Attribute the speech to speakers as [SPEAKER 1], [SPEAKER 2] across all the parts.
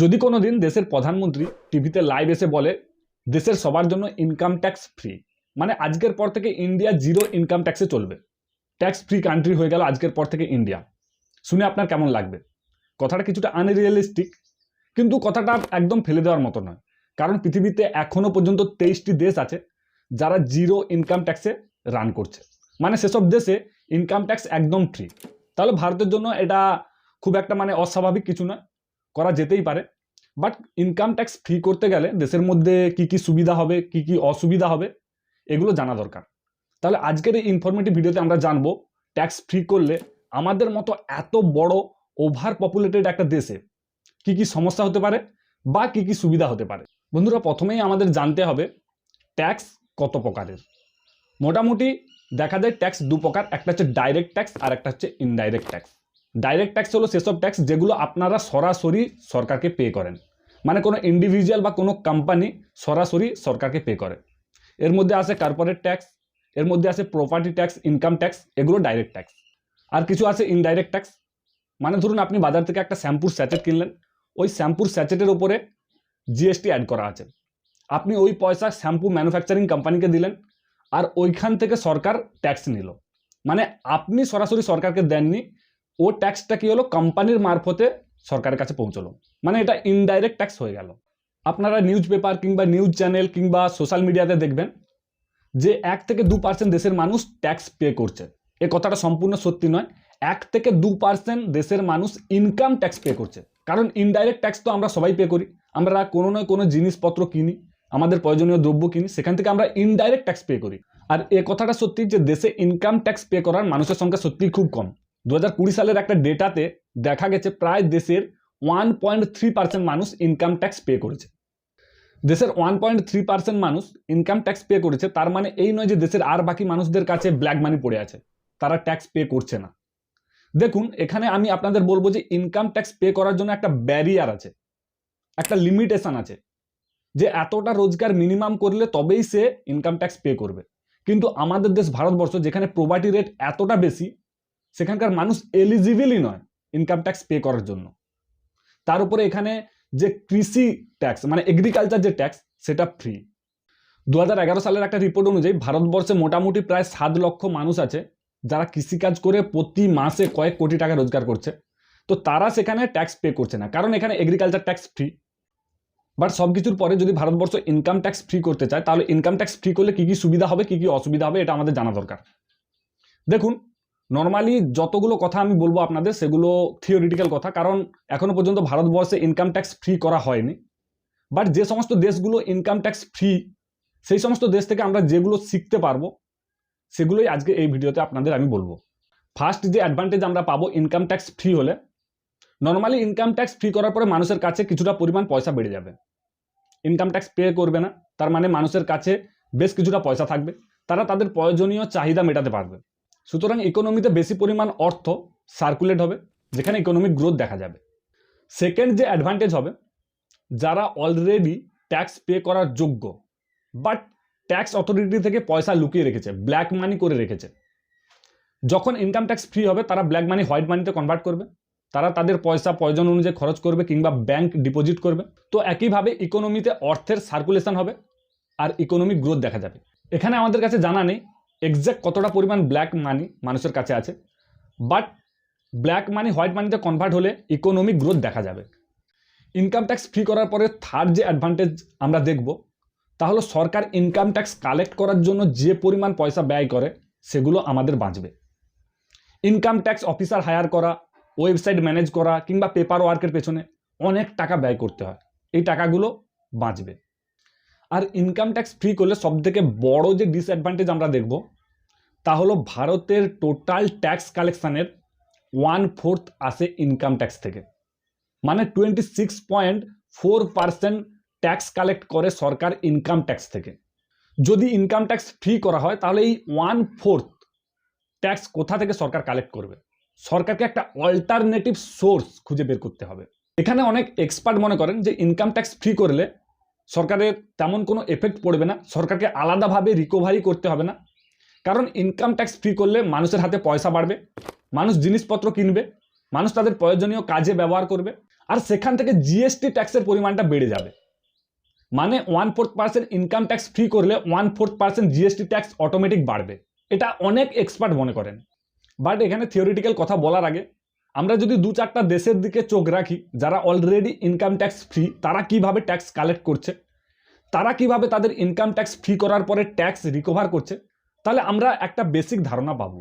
[SPEAKER 1] যদি কোনো দিন দেশের প্রধানমন্ত্রী টিভিতে লাইভ এসে বলে, দেশের সবার জন্য ইনকাম ট্যাক্স ফ্রি মানে আজকের পর থেকে ইন্ডিয়া জিরো ইনকাম ট্যাক্সে চলবে। ট্যাক্স ফ্রি কান্ট্রি হয়ে গেল আজকের পর থেকে ইন্ডিয়া শুনে আপনার কেমন লাগবে? কথাটা কিছুটা আনরিয়েলিস্টিক কিন্তু কথাটা একদম ফেলে দেওয়ার মতো নয়। কারণ পৃথিবীতে এখনও পর্যন্ত তেইশটি দেশ আছে যারা জিরো ইনকাম ট্যাক্সে রান করছে। মানে সেসব দেশে ইনকাম ট্যাক্স একদম ফ্রি তাহলে ভারতের জন্য এটা খুব একটা মানে অস্বাভাবিক কিছু নয়। করা যেতেই পারে। বাট ইনকাম ট্যাক্স ফ্রি করতে গেলে দেশের মধ্যে কি কি সুবিধা হবে, কি কি অসুবিধা হবে, এগুলো জানা দরকার। তাহলে আজকের এই ইনফরমেটিভ ভিডিওতে আমরা জানব ট্যাক্স ফ্রি করলে আমাদের মতো এত বড় ওভার পপুলেটেড একটা দেশে কি কি সমস্যা হতে পারে বা কি কি সুবিধা হতে পারে। বন্ধুরা, প্রথমেই আমাদের জানতে হবে ট্যাক্স কত প্রকারের। মোটামুটি দেখা যায় ট্যাক্স দু প্রকার একটা হচ্ছে ডাইরেক্ট ট্যাক্স আর একটা হচ্ছে ইনডাইরেক্ট ট্যাক্স ডাইরেক্ট ট্যাক্স হলো সেসব ট্যাক্স যেগুলো আপনারা সরাসরি সরকারকে পে করেন। মানে কোনো ইন্ডিভিজুয়াল বা কোনো কোম্পানি সরাসরি সরকারকে পে করে। এর মধ্যে আছে কর্পোরেট ট্যাক্স এর মধ্যে আছে প্রপার্টি ট্যাক্স ইনকাম ট্যাক্স এগুলো ডাইরেক্ট ট্যাক্স আর কিছু আছে ইনডাইরেক্ট ট্যাক্স মানে ধরুন আপনি বাজার থেকে একটা শ্যাম্পুর স্যাচেট কিনলেন, ওই শ্যাম্পুর স্যাচেটের ওপরে জিএসটি অ্যাড করা আছে। আপনি ওই পয়সা শ্যাম্পু ম্যানুফ্যাকচারিং কোম্পানিকে দিলেন, আর ওইখান থেকে সরকার ট্যাক্স নিল। মানে আপনি সরাসরি সরকারকে দেননি ও ট্যাক্সটা কি হলো? কোম্পানির মারফতে সরকারের কাছে পৌঁছলো। মানে এটা ইনডাইরেক্ট ট্যাক্স হয়ে গেল। আপনারা নিউজ পেপার কিংবা নিউজ চ্যানেল কিংবা সোশ্যাল মিডিয়াতে দেখবেন যে এক থেকে দু পার্সেন্ট দেশের মানুষ ট্যাক্স পে করছে। এ কথাটা সম্পূর্ণ সত্যি নয়। এক থেকে দু পার্সেন্ট দেশের মানুষ ইনকাম ট্যাক্স পে করছে। কারণ ইনডাইরেক্ট ট্যাক্স তো আমরা সবাই পে করি। আমরা কোনো না কোনো জিনিসপত্র কিনি, আমাদের প্রয়োজনীয় দ্রব্য কিনি, সেখান থেকে আমরা ইনডাইরেক্ট ট্যাক্স পে করি। আর এ কথাটা সত্যি যে দেশে ইনকাম ট্যাক্স পে করার মানুষের সংখ্যা সত্যিই খুব কম। দু হাজার কুড়ি সালের একটা ডেটাতে দেখা গেছে প্রায় দেশের ওয়ান পয়েন্ট থ্রি পার্সেন্ট মানুষ ইনকাম ট্যাক্স পে করেছে। দেশের ওয়ান পয়েন্ট থ্রি পার্সেন্ট মানুষ ইনকাম ট্যাক্স পে করেছে, তার মানে এই নয় যে দেশের আর বাকি মানুষদের কাছে ব্ল্যাক মানি পড়ে আছে, তারা ট্যাক্স পে করছে না। দেখুন, এখানে আমি আপনাদের বলব যে ইনকাম ট্যাক্স পে করার জন্য একটা ব্যারিয়ার আছে, একটা লিমিটেশন আছে, যে এতটা রোজগার মিনিমাম করলে তবেই সে ইনকাম ট্যাক্স পে করবে। কিন্তু আমাদের দেশ, ভারতবর্ষ, যেখানে প্রপার্টি রেট এতটা বেশি সেখানকার মানুষ এলিজিবলই নয় ইনকাম ট্যাক্স পে করার জন্য। তার উপরে এখানে যে কৃষি ট্যাক্স মানে এগ্রিকালচার যে ট্যাক্স সেটা ফ্রি দু হাজার এগারো সালের একটা রিপোর্ট অনুযায়ী ভারতবর্ষে মোটামুটি প্রায় সাত লক্ষ মানুষ আছে যারা কৃষিকাজ করে প্রতি মাসে কয়েক কোটি টাকা রোজগার করছে। তো তারা সেখানে ট্যাক্স পে করছে না, কারণ এখানে এগ্রিকালচার ট্যাক্স ফ্রি বাট সব কিছুর পরে যদি ভারতবর্ষ ইনকাম ট্যাক্স ফ্রি করতে চায়, তাহলে ইনকাম ট্যাক্স ফ্রি করলে কী কী সুবিধা হবে, কী কী অসুবিধা হবে, এটা আমাদের জানা দরকার। দেখুন নর্মালি যতগুলো কথা আমি বলব আপনাদের, সেগুলো থিওরিটিক্যাল কথা, কারণ এখনও পর্যন্ত ভারতবর্ষে ইনকাম ট্যাক্স ফ্রি করা হয়নি। বাট যে সমস্ত দেশগুলো ইনকাম ট্যাক্স ফ্রি সেই সমস্ত দেশ থেকে আমরা যেগুলো শিখতে পারব, সেগুলোই আজকে এই ভিডিওতে আপনাদের আমি বলব। ফার্স্ট যে অ্যাডভান্টেজ আমরা পাবো ইনকাম ট্যাক্স ফ্রি হলে নর্মালি ইনকাম ট্যাক্স ফ্রি করার পরে মানুষের কাছে কিছুটা পরিমাণ পয়সা বেড়ে যাবে। ইনকাম ট্যাক্স পে করবে না, তার মানে মানুষের কাছে বেশ কিছুটা পয়সা থাকবে। তারা তাদের প্রয়োজনীয় চাহিদা মেটাতে পারবে। সুতরাং ইকোনমিতে বেশি পরিমাণ অর্থ সার্কুলেট হবে, যেখানে ইকোনমিক গ্রোথ দেখা যাবে। সেকেন্ড যে অ্যাডভান্টেজ হবে, যারা অলরেডি ট্যাক্স পে করার যোগ্য বাট ট্যাক্স অথরিটি থেকে পয়সা লুকিয়ে রেখেছে ব্ল্যাক মানি করে রেখেছে। যখন ইনকাম ট্যাক্স ফ্রি হবে, তারা ব্ল্যাক মানি হোয়াইট মানিতে কনভার্ট করবে। তারা তাদের পয়সা, প্রয়োজন অনুযায়ী খরচ করবে কিংবা ব্যাংক ডিপোজিট করবে। তো একইভাবে ইকোনমিতে অর্থের সার্কুলেশন হবে আর ইকোনমিক গ্রোথ দেখা যাবে। এখানে আমাদের কাছে জানা নেই এক্স্যাক্ট কতটা পরিমাণ ব্ল্যাক মানি মানুষের কাছে আছে বাট ব্ল্যাক মানি হোয়াইট মানিতে কনভার্ট হলে ইকোনমিক গ্রোথ দেখা যাবে। ইনকাম ট্যাক্স ফ্রি করার পরে থার্ড যে অ্যাডভান্টেজ আমরা দেখব তাহলে সরকার ইনকাম ট্যাক্স কালেক্ট করার জন্য যে পরিমাণ পয়সা ব্যয় করে, সেগুলো আমাদের বাঁচবে। ইনকাম ট্যাক্স অফিসার হায়ার করা ওয়েবসাইট ম্যানেজ করা, কিংবা পেপার ওয়ার্কের পেছনে অনেক টাকা ব্যয় করতে হয়। এই টাকাগুলো বাঁচবে। আর ইনকাম ট্যাক্স ফ্রি করলে সবথেকে বড় যে ডিসঅ্যাডভান্টেজ আমরা দেখব তা হলো ভারতের টোটাল ট্যাক্স কালেকশানের ওয়ান ফোর্থ আসে ইনকাম ট্যাক্স থেকে। মানে twenty six point four percent tax collect করে সরকার ইনকাম ট্যাক্স থেকে। যদি ইনকাম ট্যাক্স ফ্রি করা হয়, তাহলে এই ওয়ান ফোর্থ ট্যাক্স কোথা থেকে সরকার কালেক্ট করবে? সরকারকে একটা অল্টারনেটিভ সোর্স খুঁজে বের করতে হবে। এখানে অনেক এক্সপার্ট মনে করেন যে ইনকাম ট্যাক্স ফ্রি করলে সরকারের তেমন কোনো এফেক্ট পড়বে না, সরকারকে আলাদাভাবে রিকভারি করতে হবে না। কারণ ইনকাম ট্যাক্স ফ্রি করলে মানুষের হাতে পয়সা বাড়বে, মানুষ জিনিসপত্র কিনবে, মানুষ তাদের প্রয়োজনীয় কাজে ব্যবহার করবে, আর সেখান থেকে জিএসটি ট্যাক্সের পরিমাণটা বেড়ে যাবে। মানে one fourth percent income tax free করলে one fourth percent GST tax automatic বাড়বে। এটা অনেক এক্সপার্ট মনে করেন। বাট এখানে থিওরিটিক্যাল কথা বলার আগে, আমরা যদি দু চারটা দেশের দিকে চোখ রাখি, যারা অলরেডি ইনকাম ট্যাক্স ফ্রি তারা কীভাবে ট্যাক্স কালেক্ট করছে? তারা কীভাবে তাদের ইনকাম ট্যাক্স ফ্রি করার পরে ট্যাক্স রিকভার করছে? তাহলে আমরা একটা বেসিক ধারণা পাবো।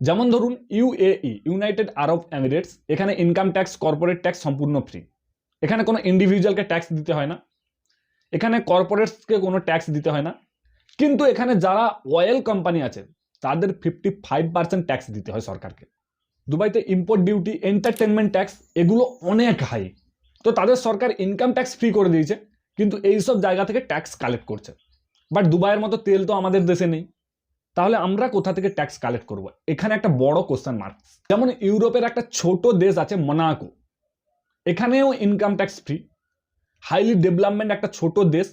[SPEAKER 1] যেমন ধরুন ইউএই ইউনাইটেড আরব এমিরেটস এখানে ইনকাম ট্যাক্স কর্পোরেট ট্যাক্স সম্পূর্ণ ফ্রি এখানে কোনো ইন্ডিভিজুয়ালকে ট্যাক্স দিতে হয় না। এখানে কর্পোরেটসকে কোনো ট্যাক্স দিতে হয় না। কিন্তু এখানে যারা অয়েল কোম্পানি আছে, তাদের ফিফটি ফাইভ পার্সেন্ট ট্যাক্স দিতে হয় সরকারকে। দুবাইতে ইম্পোর্ট ডিউটি এন্টারটেনমেন্ট ট্যাক্স এগুলো অনেক হাই তো তাদের সরকার ইনকাম ট্যাক্স ফ্রি করে দিয়েছে, কিন্তু এইসব জায়গা থেকে ট্যাক্স কালেক্ট করছে। বাট দুবাইয়ের মতো তেল তো আমাদের দেশে নেই। তাহলে আমরা কোথা থেকে ট্যাক্স কালেক্ট করব? এখানে একটা বড় কোশ্চেন মার্ক যেমন ইউরোপের একটা ছোট দেশ আছে মোনাকো এখানেও income tax free highly development একটা ছোট দেশ।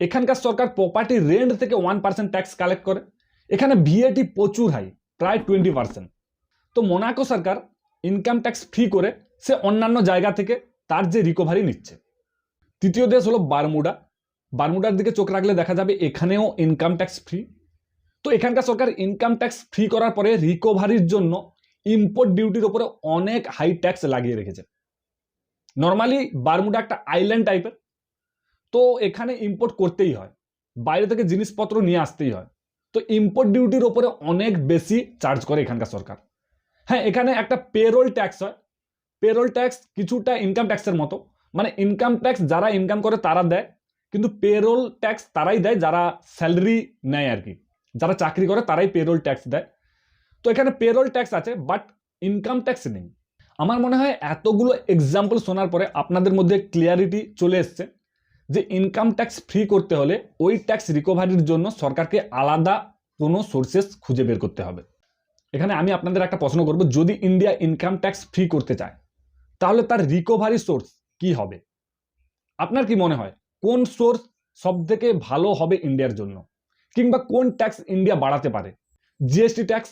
[SPEAKER 1] এখানকার সরকার প্রপার্টি রেন্ট থেকে ওয়ান পার্সেন্ট ট্যাক্স কালেক্ট করে। এখানে ভিএটি প্রচুর হাই প্রায় টোয়েন্টি পার্সেন্ট তো মোনাকো সরকার ইনকাম ট্যাক্স ফ্রি করে সে অন্যান্য জায়গা থেকে তার যে রিকভারি নিচ্ছে। তৃতীয় দেশ হলো বারমুডা। বারমুডার দিকে চোখ রাখলে দেখা যাবে এখানেও ইনকাম ট্যাক্স ফ্রি তো এখানকার সরকার ইনকাম ট্যাক্স ফ্রি করার পরে রিকভারির জন্য ইম্পোর্ট ডিউটির উপরে অনেক হাই ট্যাক্স লাগিয়ে রেখেছে। নর্মালি বারমুডা একটা আইল্যান্ড টাইপের তো এখানে ইম্পোর্ট করতেই হয়। বাইরে থেকে জিনিসপত্র নিয়ে আসতেই হয়। তো ইম্পোর্ট ডিউটির ওপরে অনেক বেশি চার্জ করে এখানকার সরকার। হ্যাঁ এখানে একটা পেরোল ট্যাক্স হয়। পেরোল ট্যাক্স কিছুটা ইনকাম ট্যাক্সের মতো। মানে ইনকাম ট্যাক্স যারা ইনকাম করে তারা দেয়। কিন্তু পেরোল ট্যাক্স তারাই দেয় যারা স্যালারি নেয় আর কি। যারা চাকরি করে তারাই পেরোল ট্যাক্স দেয়। তো এখানে পেরোল ট্যাক্স আছে বাট ইনকাম ট্যাক্স নেই। আমার মনে হয় এতগুলো এক্সাম্পল শোনার পরে আপনাদের মধ্যে ক্লিয়ারিটি চলে এসছে যে ইনকাম ট্যাক্স ফ্রি করতে হলে ওই ট্যাক্স রিকভারির জন্য সরকারকে আলাদা কোনো সোর্সেস খুঁজে বের করতে হবে। এখানে আমি আপনাদের একটা প্রশ্ন করব, যদি ইন্ডিয়া ইনকাম ট্যাক্স ফ্রি করতে চায়, তাহলে তার রিকভারি সোর্স কি হবে? আপনার কি মনে হয়, কোন সোর্স সব থেকে ভালো হবে ইন্ডিয়ার জন্য? কিংবা কোন ট্যাক্স ইন্ডিয়া বাড়াতে পারে? জিএসটি ট্যাক্স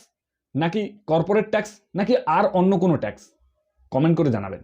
[SPEAKER 1] নাকি কর্পোরেট ট্যাক্স নাকি আর অন্য কোনো ট্যাক্স কমেন্ট করে জানাবেন।